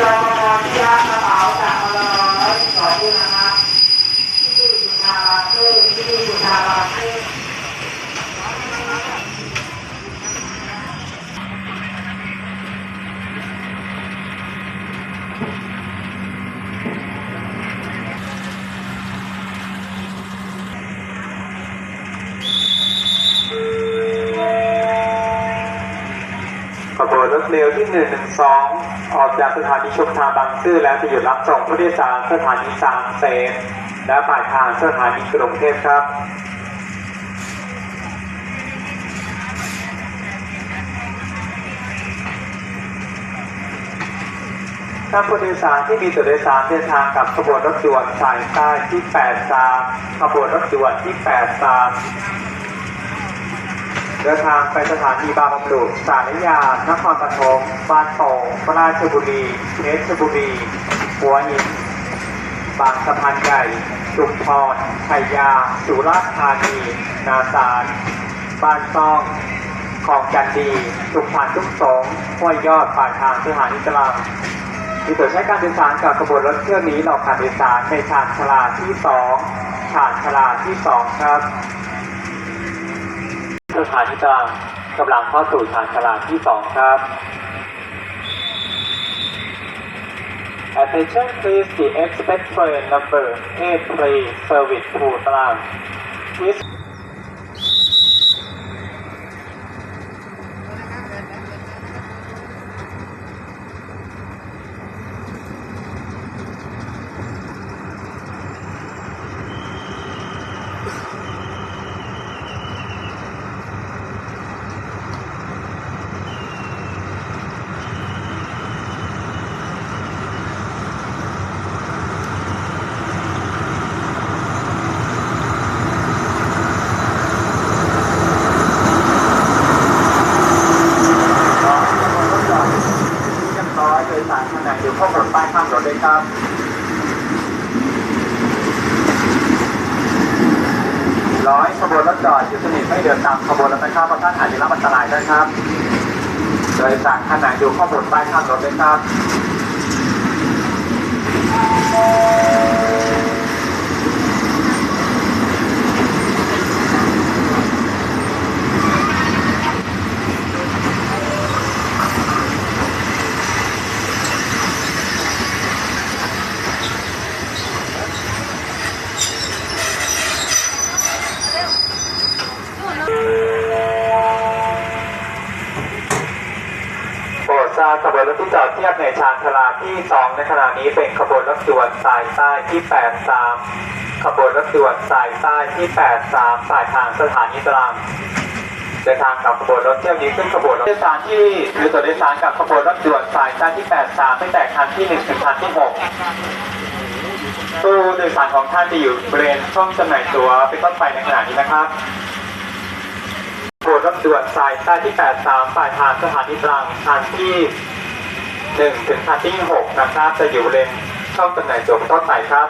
เรามาทำยากระเป๋าจากมาลอยต่ที่นะที่สุาที่สุา รถเร็วที่ 112 ออกจากสถานีชุมทางบางซื่อแล้วจะหยุดรับส่งผู้โดยสารสถานีสามเสนและปลายทางสถานีกรุงเทพครับท่านผู้โดยสารที่มีตัวโดยสารเดินทางกับขบวนรถด่วนสายใต้ที่ 83 ขบวนรถด่วนที่ 83 เดินทางไปสถานีบางบำรุสารยา นครปฐมบ้านโป่งราชบุรีเพชรบุรี หัวหิน บางสะพานใหญ่ชุมพรชัยยา สุราษฎร์ธานี นาสารบ้านซ่องคลองจันดี สุพรรณทุกสงห้วยยอดปากทางสถานีกลางมีตัวใช้การโดยสารกับขบวนรถเที่ยวนี้ออกการโดยสารในชานชลาที่สองชานชลาที่สองครับ สถานีกลางกำลังเข้าสู่ฐานฉลาดที่สองครับ Attention please the expect train number 83 service to ตาราง is ร้อยขบวนรถจอดเรียบร้อยโดยสารขนาดอยู่ข้างบนป้ายข้ามรถเลย ครับร้อยขบวนรถจอดอยู่สนิทไม่เดินตามขบวนรถนะครับเพราะท่านอาจจะรับอันตรายได้ครับ โดยสารขนาดอยู่ข้างบนป้ายข้ามรถเลยครับ โปรดทราบ ขบวนรถที่จอดเทียบในชานชลาที่ 2 ในขณะนี้เป็นขบวนรถด่วนสายใต้ที่ 83 ขบวนรถด่วนสายใต้ที่ 83สายทางสถานีตรังเดินทางกับขบวนรถเที่ยวนี้ขึ้นขบวนรถโดยสารที่ถือตัวโดยสารกับขบวนรถด่วนสายใต้ที่ 83ตั้งแต่คันที่ 1 ถึงคันที่ 6ตู้โดยสารของท่านจะอยู่บริเวณช่องจำหน่ายตั๋วเป็นต้นไปในขณะนี้นะครับ ขบวดรับด่วนสายใต้ที่ 83ปลายทางสถานีตรังทันที่ 1 ถึงทันที่ 6 นะครับ จะอยู่เลนช่องตำหน่งจบต้นสายครับ